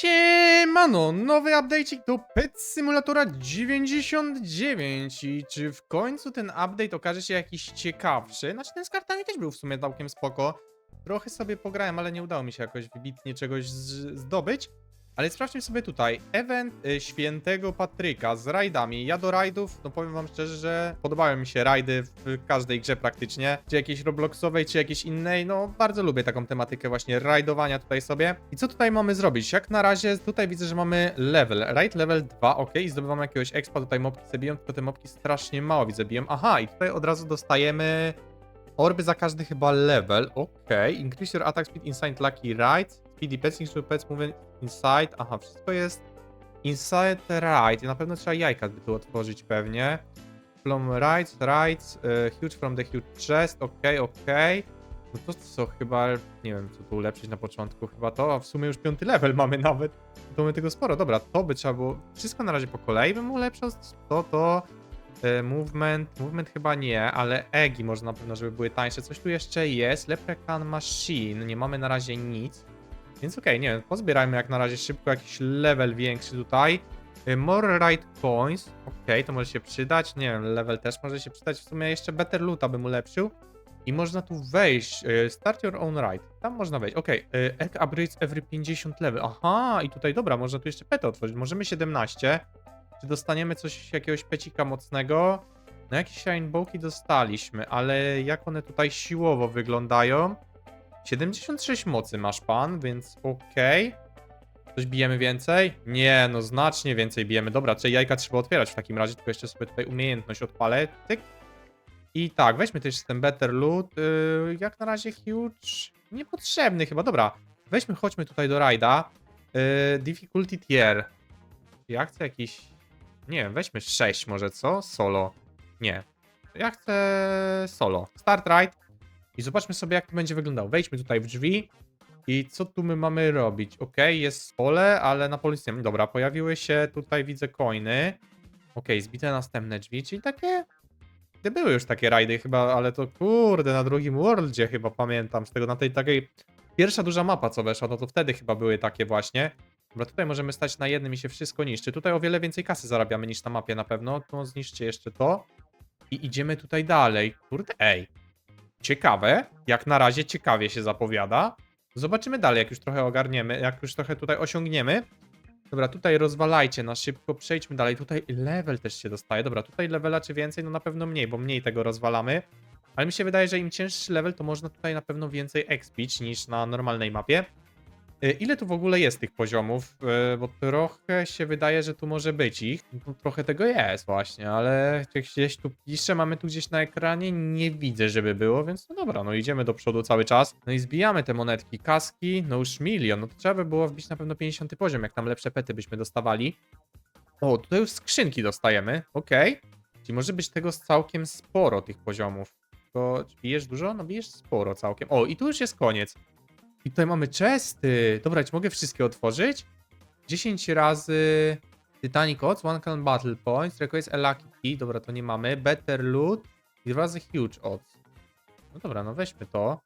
Siemano, nowy update'ik do Pet Simulatora 99 i czy w końcu ten update okaże się jakiś ciekawszy? Znaczy ten z kartami też był w sumie całkiem spoko. Trochę sobie pograłem, ale nie udało mi się jakoś wybitnie czegoś zdobyć. Ale sprawdźmy sobie tutaj. Event y, Świętego Patryka z rajdami. Ja do rajdów, no powiem wam szczerze, że podobają mi się rajdy w każdej grze praktycznie. Czy jakiejś Robloxowej, czy jakiejś innej. No bardzo lubię taką tematykę właśnie rajdowania tutaj sobie. I co tutaj mamy zrobić? Jak na razie tutaj widzę, że mamy level. Raid level 2, ok. I zdobywamy jakiegoś expa. Tutaj mopki sobie biją, tylko te mopki strasznie mało widzę biją. Aha, i tutaj od razu dostajemy Orby za każdy chyba level, okej. Increase your attack speed inside lucky right. Speedy pets, increase pets moving inside. Aha, wszystko jest inside right. I na pewno trzeba jajka by tu otworzyć pewnie. From right, right, uh, huge from the huge chest, okej, okej. No to co, chyba, nie wiem, co tu ulepszyć na początku, chyba to, a w sumie już piąty level mamy nawet. To mamy tego sporo, dobra, to by trzeba było, wszystko na razie po kolei bym ulepszał, to, to, Movement, movement chyba nie, ale Egi może na pewno, żeby były tańsze. Coś tu jeszcze jest. Leprechaun Machine, nie mamy na razie nic. Więc okej, nie wiem, pozbierajmy jak na razie szybko jakiś level większy tutaj. E, More Right Coins, okej, to może się przydać. Nie wiem, level też może się przydać. W sumie jeszcze Better Loota bym ulepszył. I można tu wejść. e, Start your own right. Tam można wejść. Okej, okay. Egg upgrades every 50 level. Aha, i tutaj dobra, można tu jeszcze petę otworzyć. Możemy 17. Czy dostaniemy coś, jakiegoś pecika mocnego? No jakieś rainbowki dostaliśmy, ale jak one tutaj siłowo wyglądają? 76 mocy masz pan, więc okej. Coś bijemy więcej? Nie, no znacznie więcej bijemy. Dobra, czyli jajka trzeba otwierać w takim razie, tylko jeszcze sobie tutaj umiejętność odpalę. Tyk. I tak, weźmy też ten Better Loot. Yy, jak na razie huge. Niepotrzebny chyba. Dobra, weźmy, chodźmy tutaj do rajda. Yy, difficulty tier. Ja chcę jakiś. Nie weźmy 6 może, co? Solo. Nie. Ja chcę solo. Start right. I zobaczmy sobie, jak to będzie wyglądało. Wejdźmy tutaj w drzwi. I co tu my mamy robić? Ok, jest pole, ale na ma. Dobra, pojawiły się tutaj, widzę coiny. Ok, zbite następne drzwi, czyli takie. Gdy były już takie rajdy chyba, ale to kurde, na drugim worldzie chyba pamiętam. Z tego na tej takiej. Pierwsza duża mapa, co weszła, no to wtedy chyba były takie właśnie. Dobra, tutaj możemy stać na jednym i się wszystko niszczy. Tutaj o wiele więcej kasy zarabiamy niż na mapie na pewno. To zniszczcie jeszcze to. I idziemy tutaj dalej. Kurde, ej. Ciekawe. Jak na razie ciekawie się zapowiada. Zobaczymy dalej, jak już trochę ogarniemy, jak już trochę tutaj osiągniemy. Dobra, tutaj rozwalajcie na szybko, przejdźmy dalej. Tutaj level też się dostaje. Dobra, tutaj levela czy więcej? No na pewno mniej, bo mniej tego rozwalamy. Ale mi się wydaje, że im cięższy level, to można tutaj na pewno więcej expić niż na normalnej mapie. Y, Ile tu w ogóle jest tych poziomów? Y, Bo trochę się wydaje, że tu może być ich. No, trochę tego jest właśnie, ale gdzieś tu pisze, mamy tu gdzieś na ekranie, nie widzę, żeby było, więc no dobra, no idziemy do przodu cały czas. No i zbijamy te monetki, kaski, no już milion, no to trzeba by było wbić na pewno 50 poziom, jak tam lepsze pety byśmy dostawali. O, tutaj już skrzynki dostajemy, okej. Czyli może być tego całkiem sporo, tych poziomów. Czy bijesz dużo? No bijesz sporo całkiem. O, i tu już jest koniec. I tutaj mamy chesty. Dobra, czy mogę wszystkie otworzyć? 10 razy Titanic Odds, One Can Battle Points, Request a Lucky Key. Dobra, to nie mamy. Better Loot i dwa razy Huge Odds. No dobra, no weźmy to.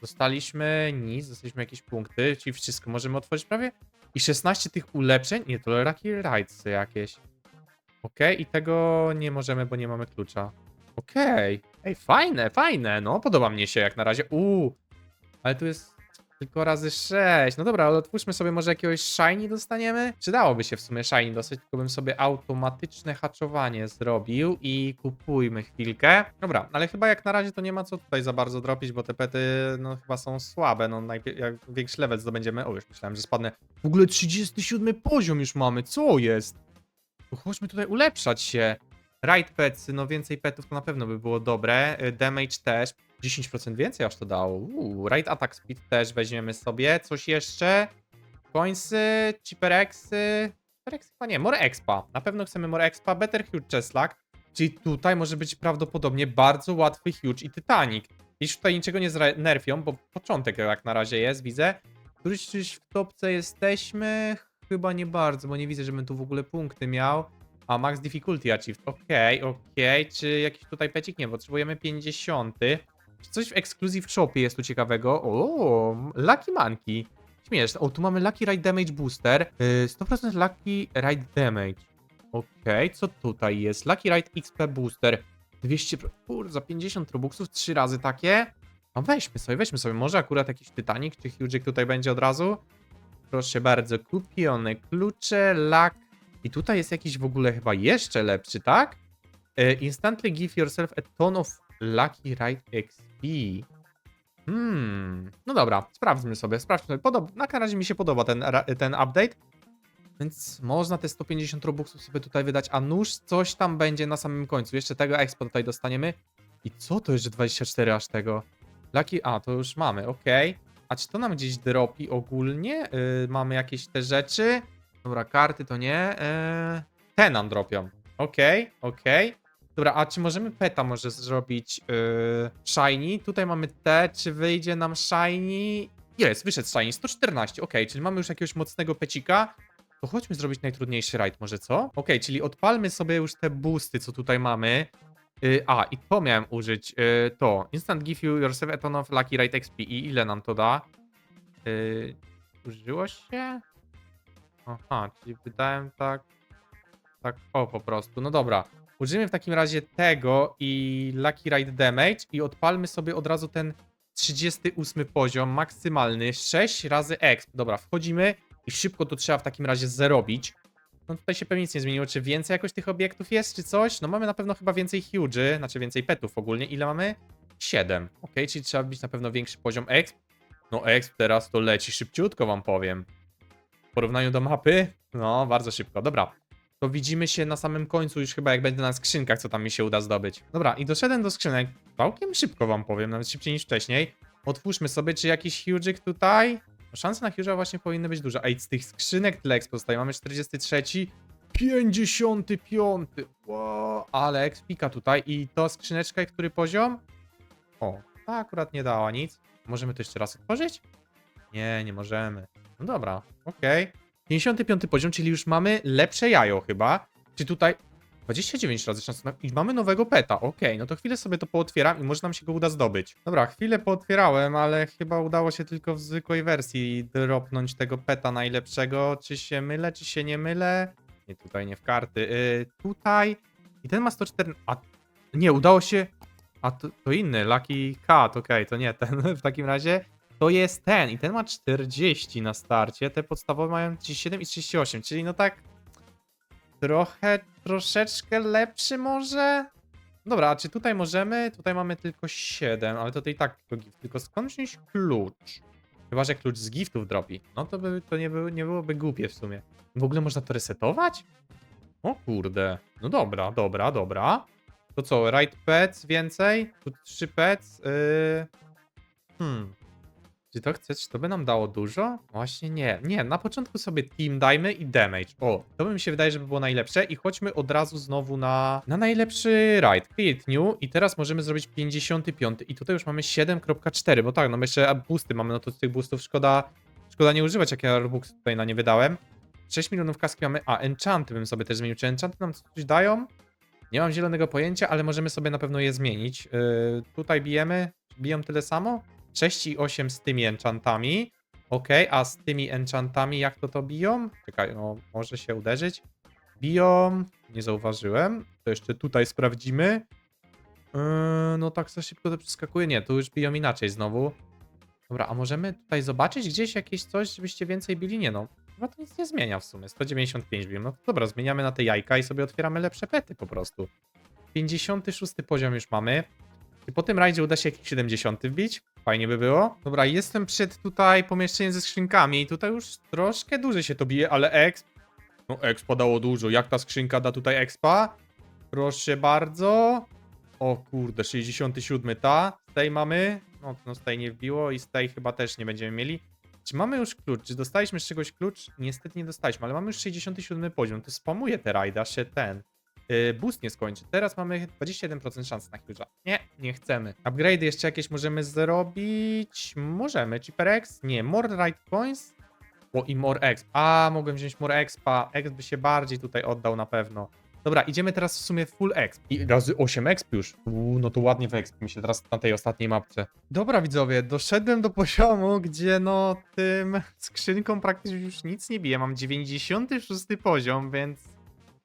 Dostaliśmy nic, dostaliśmy jakieś punkty, czyli wszystko możemy otworzyć prawie. I 16 tych ulepszeń? Nie, to Lucky Rights jakieś. Okej, i tego nie możemy, bo nie mamy klucza. Okej. Ej, fajne, fajne, no, podoba mnie się jak na razie. Uuu, ale tu jest tylko razy 6. No dobra, ale otwórzmy sobie może jakiegoś shiny dostaniemy. Przydałoby się w sumie shiny dostać, tylko bym sobie automatyczne haczowanie zrobił i kupujmy chwilkę. Dobra, ale chyba jak na razie to nie ma co tutaj za bardzo dropić, bo te pety no chyba są słabe. No najpierw jak większy level zdobędziemy. O, już myślałem, że spadnę. W ogóle 37 poziom już mamy, co jest? To chodźmy tutaj ulepszać się. Right pets, no więcej petów to na pewno by było dobre. Y, Damage też. 10% więcej aż to dało. Uuu, right attack speed też weźmiemy sobie. Coś jeszcze? Coinsy, cheaperexy. Cheaperex chyba nie, more expa. Na pewno chcemy more expa. Better huge chestlack. Czyli tutaj może być prawdopodobnie bardzo łatwy huge i Titanic. Jeśli tutaj niczego nie nerfią, bo początek jak na razie jest, widzę. Któryś w topce jesteśmy? Chyba nie bardzo, bo nie widzę, żebym tu w ogóle punkty miał. A, max difficulty achieved. Okej, okej. Czy jakiś tutaj pecik? Nie, potrzebujemy 50. Coś w Exclusive Shopie jest tu ciekawego? O, Lucky Monkey. śmieszne. O, tu mamy Lucky Ride Damage Booster. Yy, 100% Lucky Ride Damage. Okej, co tutaj jest? Lucky Ride XP Booster. 200... pro- Kurde, za 50 robuxów, trzy razy takie. No weźmy sobie, weźmy sobie. Może akurat jakiś Titanic czy Hughik tutaj będzie od razu. Proszę bardzo, kupione klucze, lak. I tutaj jest jakiś w ogóle chyba jeszcze lepszy, tak? E, instantly give yourself a ton of Lucky Ride XP. Hmm, no dobra, sprawdźmy sobie, sprawdźmy sobie. Podob na razie mi się podoba ten, ten update. Więc można te 150 robuxów sobie tutaj wydać, a nóż coś tam będzie na samym końcu. Jeszcze tego expo tutaj dostaniemy. I co to jest, że 24 aż tego? Lucky, a to już mamy, okej. A czy to nam gdzieś dropi ogólnie? Yy, mamy jakieś te rzeczy. Dobra, karty to nie. Yy, te nam dropią. Okej, okej. Dobra, a czy możemy peta może zrobić yy, shiny? Tutaj mamy te, czy wyjdzie nam shiny? Jest, wyszedł shiny, 114, okej, czyli mamy już jakiegoś mocnego pecika. To chodźmy zrobić najtrudniejszy rajd może, co? Okej, czyli odpalmy sobie już te boosty, co tutaj mamy. Yy, a, i to miałem użyć, yy, to. Instant give you yourself a ton of lucky ride XP. I ile nam to da? Yy, użyło się? Aha, czyli wydałem tak, tak, o po prostu. No dobra, użyjmy w takim razie tego i lucky ride damage i odpalmy sobie od razu ten 38 poziom, maksymalny, 6 razy exp. Dobra, wchodzimy i szybko to trzeba w takim razie zerobić. No tutaj się pewnie nic nie zmieniło. Czy więcej jakoś tych obiektów jest, czy coś? No mamy na pewno chyba więcej huge, znaczy więcej petów ogólnie. Ile mamy? 7. Ok, czyli trzeba być na pewno większy poziom exp. No exp teraz to leci szybciutko, wam powiem. W porównaniu do mapy, no bardzo szybko. Dobra, to widzimy się na samym końcu już chyba jak będę na skrzynkach, co tam mi się uda zdobyć. Dobra, i doszedłem do skrzynek całkiem szybko wam powiem, nawet szybciej niż wcześniej. Otwórzmy sobie, czy jakiś huge'ik tutaj... No, Szanse na huge'a właśnie powinny być duże. Ej, z tych skrzynek tyle expo zostaje. Mamy 43, 55. Wow, ale expika tutaj. I to skrzyneczka, który poziom? O, ta akurat nie dała nic. Możemy to jeszcze raz otworzyć? Nie, nie możemy. No dobra, okej. 55 poziom, czyli już mamy lepsze jajo chyba. Czy tutaj 29 razy szans na... I mamy nowego peta, okej, no to chwilę sobie to pootwieram i może nam się go uda zdobyć. Dobra, chwilę pootwierałem, ale chyba udało się tylko w zwykłej wersji dropnąć tego peta najlepszego. Czy się mylę, czy się nie mylę? Nie, tutaj nie w karty. Yy, tutaj. I ten ma 104... A, nie, udało się... A to, to inny, Lucky Cat, okej, to nie ten w takim razie. To jest ten i ten ma 40 na starcie, te podstawowe mają 37 i 38, czyli no tak trochę, troszeczkę lepszy może? Dobra, a czy tutaj możemy? Tutaj mamy tylko 7, ale to, i tak tylko gift. Tylko skąd wziąć klucz? Chyba, że klucz z giftów dropi. No to, by, to nie, nie byłoby głupie w sumie. W ogóle można to resetować? O kurde. No dobra, dobra, dobra. To co, right pets więcej? Tu 3 pets. Yy... Hmm. Czy to chcesz, to by nam dało dużo? Właśnie nie. Nie, na początku sobie team dajmy i damage. O, to by mi się wydaje, że by było najlepsze. I chodźmy od razu znowu na, na najlepszy raid. Create new i teraz możemy zrobić 55. I tutaj już mamy 7.4, bo tak, no my jeszcze boosty mamy, no to z tych boostów szkoda, szkoda nie używać, jak ja Robux tutaj na nie wydałem. 6 milionów kaski mamy, a enchanty bym sobie też zmienił. Czy enchanty nam coś dają? Nie mam zielonego pojęcia, ale możemy sobie na pewno je zmienić. Yy, tutaj bijemy, biją tyle samo? 6 i 8 z tymi enchantami. Ok, a z tymi enchantami jak to to biją? Czekaj, no może się uderzyć. Biją, nie zauważyłem. To jeszcze tutaj sprawdzimy. Yy, no tak za szybko to przeskakuje. Nie, tu już biją inaczej znowu. Dobra, a możemy tutaj zobaczyć gdzieś jakieś coś, żebyście więcej bili? Nie no, chyba to nic nie zmienia w sumie. 195 biją. No to dobra, zmieniamy na te jajka i sobie otwieramy lepsze pety po prostu. 56 poziom już mamy. I po tym rajdzie uda się jakiś 70 wbić. Fajnie by było. Dobra, jestem przed tutaj pomieszczeniem ze skrzynkami i tutaj już troszkę dłużej się to bije, ale exp... No expa dało dużo. Jak ta skrzynka da tutaj expa? Proszę bardzo. O kurde, 67 ta. Z tej mamy. No, no z tej nie wbiło i z tej chyba też nie będziemy mieli. Czy mamy już klucz? Czy dostaliśmy z czegoś klucz? Niestety nie dostaliśmy, ale mamy już 67 poziom. To spamuje te rajdy, aż się ten... Yy, boost nie skończy. Teraz mamy 21% szans na Huge'a. Nie, nie chcemy. Upgrade jeszcze jakieś możemy zrobić. Możemy. Cheaper X? Nie. More Right Coins? O, i More Exp. A, mogłem wziąć More Expa. Exp by się bardziej tutaj oddał na pewno. Dobra, idziemy teraz w sumie full exp. I razy 8 exp już. No to ładnie w exp mi się teraz na tej ostatniej mapce. Dobra widzowie, doszedłem do poziomu, gdzie no tym skrzynką praktycznie już nic nie bije. Mam 96 poziom, więc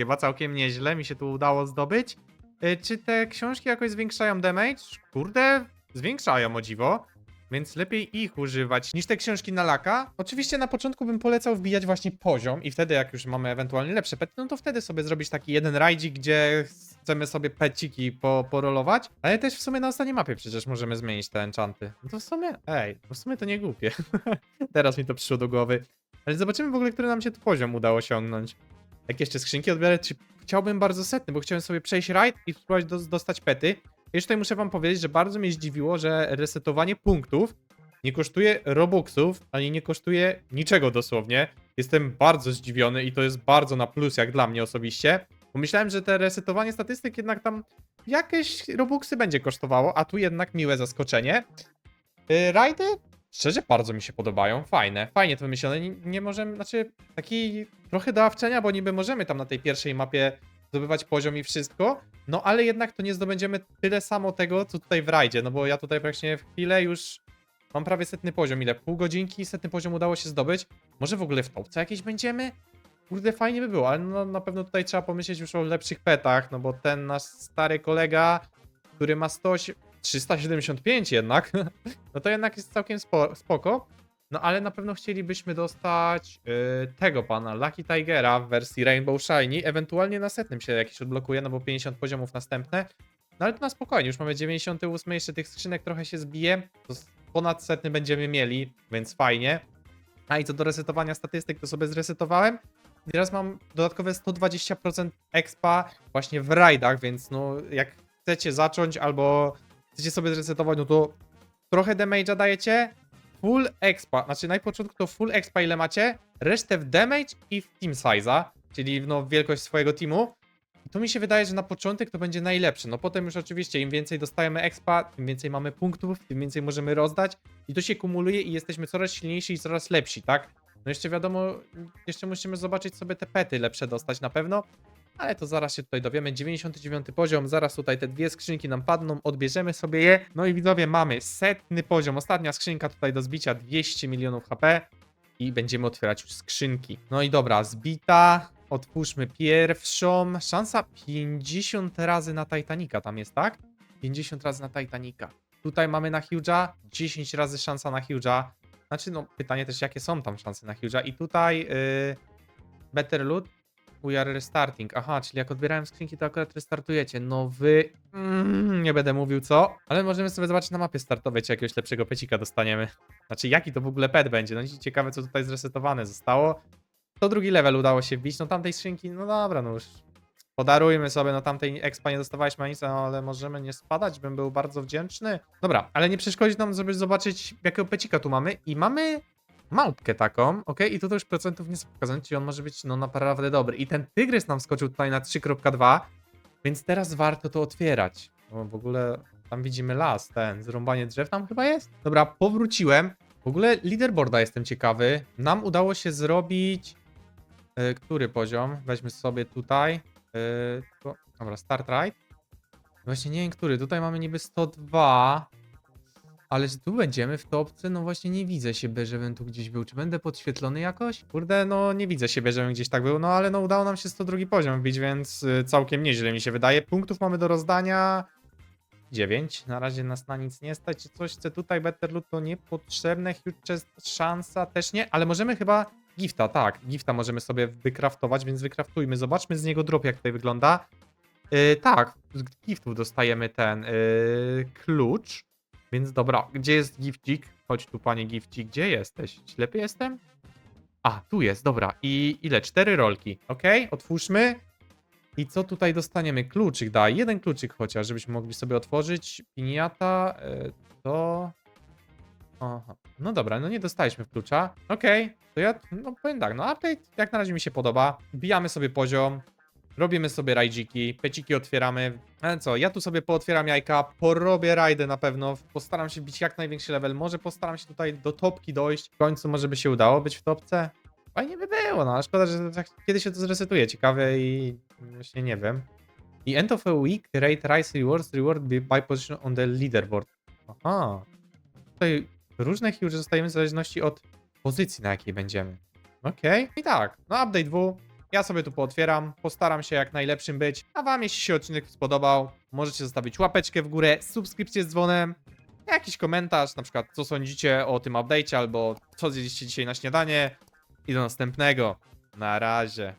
chyba całkiem nieźle mi się tu udało zdobyć. Y, Czy te książki jakoś zwiększają damage? Kurde, zwiększają o dziwo. Więc lepiej ich używać niż te książki na laka. Oczywiście na początku bym polecał wbijać właśnie poziom i wtedy jak już mamy ewentualnie lepsze pety, no to wtedy sobie zrobić taki jeden rajdzik, gdzie chcemy sobie peciki po, porolować. Ale też w sumie na ostatniej mapie przecież możemy zmienić te enchanty. No to w sumie, ej, no w sumie to nie głupie. Teraz mi to przyszło do głowy. Ale zobaczymy w ogóle, który nam się tu poziom udało osiągnąć. Jak jeszcze skrzynki odbiorę, czy chciałbym bardzo setny, bo chciałem sobie przejść rajd i spróbować do, dostać pety. I tutaj muszę wam powiedzieć, że bardzo mnie zdziwiło, że resetowanie punktów nie kosztuje robuxów, ani nie kosztuje niczego dosłownie. Jestem bardzo zdziwiony i to jest bardzo na plus jak dla mnie osobiście. Bo myślałem, że te resetowanie statystyk jednak tam jakieś robuxy będzie kosztowało, a tu jednak miłe zaskoczenie. Yy, rajdy? Szczerze bardzo mi się podobają, fajne, fajnie to wymyślone. Nie, nie możemy, znaczy taki trochę do awczenia, bo niby możemy tam na tej pierwszej mapie zdobywać poziom i wszystko, no ale jednak to nie zdobędziemy tyle samo tego, co tutaj w rajdzie, no bo ja tutaj praktycznie w chwilę już mam prawie setny poziom, ile? Pół godzinki setny poziom udało się zdobyć. Może w ogóle w topce jakieś będziemy? Kurde, fajnie by było, ale no, na pewno tutaj trzeba pomyśleć już o lepszych petach, no bo ten nasz stary kolega, który ma 100, 375 jednak, no to jednak jest całkiem spo, spoko. No ale na pewno chcielibyśmy dostać yy, tego pana, Lucky Tigera w wersji Rainbow Shiny, ewentualnie na setnym się jakiś odblokuje, no bo 50 poziomów następne. No ale to na spokojnie, już mamy 98, jeszcze tych skrzynek trochę się zbije, to ponad setny będziemy mieli, więc fajnie. A i co do resetowania statystyk, to sobie zresetowałem. Teraz mam dodatkowe 120% expa właśnie w rajdach, więc no jak chcecie zacząć albo chcecie sobie zresetować, no to trochę damage'a dajecie, full expa, znaczy na początku to full expa ile macie, resztę w damage i w team size'a, czyli no wielkość swojego teamu. I tu mi się wydaje, że na początek to będzie najlepsze. No potem już oczywiście im więcej dostajemy expa, tym więcej mamy punktów, tym więcej możemy rozdać i to się kumuluje i jesteśmy coraz silniejsi i coraz lepsi, tak? No jeszcze wiadomo, jeszcze musimy zobaczyć sobie te pety lepsze dostać na pewno, ale to zaraz się tutaj dowiemy. 99 poziom, zaraz tutaj te dwie skrzynki nam padną, odbierzemy sobie je. No i widzowie, mamy setny poziom. Ostatnia skrzynka tutaj do zbicia 200 milionów HP i będziemy otwierać już skrzynki. No i dobra, zbita. Otwórzmy pierwszą. Szansa 50 razy na Titanica tam jest, tak? 50 razy na Titanica. Tutaj mamy na Huge'a 10 razy szansa na Huge'a. Znaczy, no pytanie też, jakie są tam szanse na Huge'a. I tutaj yy, Better Loot We are restarting. Aha, czyli jak odbierałem skrzynki, to akurat restartujecie. No wy... Mm, nie będę mówił co, ale możemy sobie zobaczyć na mapie startowej, czy jakiegoś lepszego pecika dostaniemy. Znaczy, jaki to w ogóle pet będzie. No i ciekawe, co tutaj zresetowane zostało. To drugi level udało się wbić. No tamtej skrzynki, no dobra, no już podarujmy sobie, no tamtej expa nie dostawaliśmy nic, no, ale możemy nie spadać, bym był bardzo wdzięczny. Dobra, ale nie przeszkodzi nam, żeby zobaczyć, jakiego pecika tu mamy. I mamy małpkę taką, ok? I tutaj już procentów nie są pokazane, czyli on może być no naprawdę dobry. I ten tygrys nam skoczył tutaj na 3.2, więc teraz warto to otwierać. Bo w ogóle tam widzimy las, ten, zrąbanie drzew tam chyba jest. Dobra, powróciłem. W ogóle leaderboarda jestem ciekawy. Nam udało się zrobić... e, który poziom? Weźmy sobie tutaj. To, dobra, start right. Właśnie nie wiem, który. Tutaj mamy niby 102. Ale że tu będziemy w topce, no właśnie nie widzę siebie, żebym tu gdzieś był. Czy będę podświetlony jakoś? Kurde, no nie widzę siebie, żebym gdzieś tak był, no ale no udało nam się 102 poziom wbić, więc y, całkiem nieźle mi się wydaje. Punktów mamy do rozdania 9. Na razie nas na nic nie stać. Coś chce tutaj Better Loot to niepotrzebne. Huge szansa też nie, ale możemy chyba gifta, tak. Gifta możemy sobie wykraftować, więc wykraftujmy. Zobaczmy z niego drop, jak tutaj wygląda. Yy, tak, z giftów dostajemy ten yy, klucz. Więc dobra, gdzie jest gifcik? Chodź tu, panie gifcik, gdzie jesteś? Ślepy jestem? A, tu jest, dobra. I ile? Cztery rolki. Ok, otwórzmy. I co tutaj dostaniemy? Kluczyk daj, jeden kluczyk chociaż, żebyśmy mogli sobie otworzyć. Piniata, y, to... Aha. No dobra, no nie dostaliśmy klucza. Okej, to ja, no powiem tak, no update jak na razie mi się podoba. Bijamy sobie poziom, robimy sobie rajdziki, peciki otwieramy. Ale co, ja tu sobie pootwieram jajka, porobię rajdy na pewno, postaram się bić jak największy level, może postaram się tutaj do topki dojść. W końcu może by się udało być w topce? Fajnie by było, no ale szkoda, że tak, kiedy się to zresetuje. Ciekawe i właśnie nie wiem. I end of a week, rate rise rewards, reward by, position on the leaderboard. Aha. Tutaj różne huge dostajemy w zależności od pozycji, na jakiej będziemy. Okej. I tak, no update 2. Ja sobie tu pootwieram, postaram się jak najlepszym być. A wam, jeśli się odcinek spodobał, możecie zostawić łapeczkę w górę, subskrypcję z dzwonem, jakiś komentarz, na przykład co sądzicie o tym update'cie, albo co zjedliście dzisiaj na śniadanie. I do następnego. Na razie.